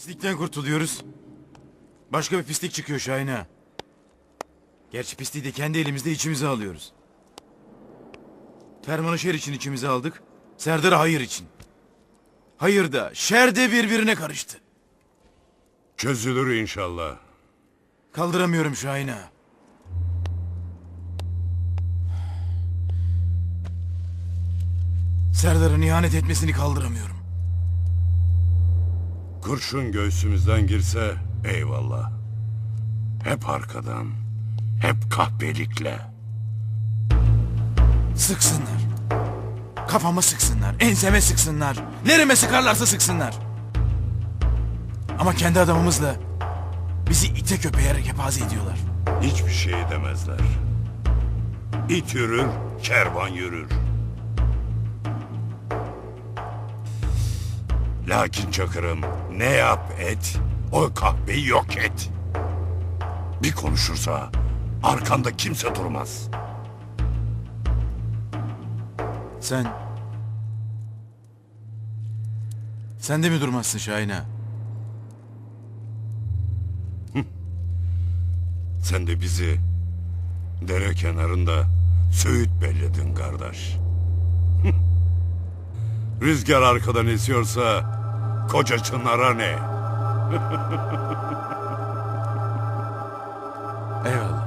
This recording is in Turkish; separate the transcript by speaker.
Speaker 1: Pislikten kurtuluyoruz. Başka bir pislik çıkıyor Şahin ha. Gerçi pisliği de kendi elimizde içimize alıyoruz. Fermanı şer için içimize aldık. Serdar'ı hayır için. Hayır da şer de birbirine karıştı.
Speaker 2: Çözülür inşallah.
Speaker 1: Kaldıramıyorum Şahin ha. Serdar'ın ihanet etmesini kaldıramıyorum.
Speaker 2: Kurşun göğsümüzden girse eyvallah. Hep arkadan, hep kahpelikle.
Speaker 1: Sıksınlar. Kafama sıksınlar, enseme sıksınlar. Nereme sıkarlarsa sıksınlar. Ama kendi adamımızla bizi ite köpeğe kepaze ediyorlar.
Speaker 2: Hiçbir şey demezler. İt yürür, kervan yürür. Lakin Çakır'ım ne yap et, o kahveyi yok et. Bir konuşursa arkanda kimse durmaz.
Speaker 1: Sen... Sen de mi durmazsın Şahin ha?
Speaker 2: Sen de bizi dere kenarında söğüt belledin kardeş. Rüzgar arkadan esiyorsa koca çınara ne?
Speaker 1: Eyvallah.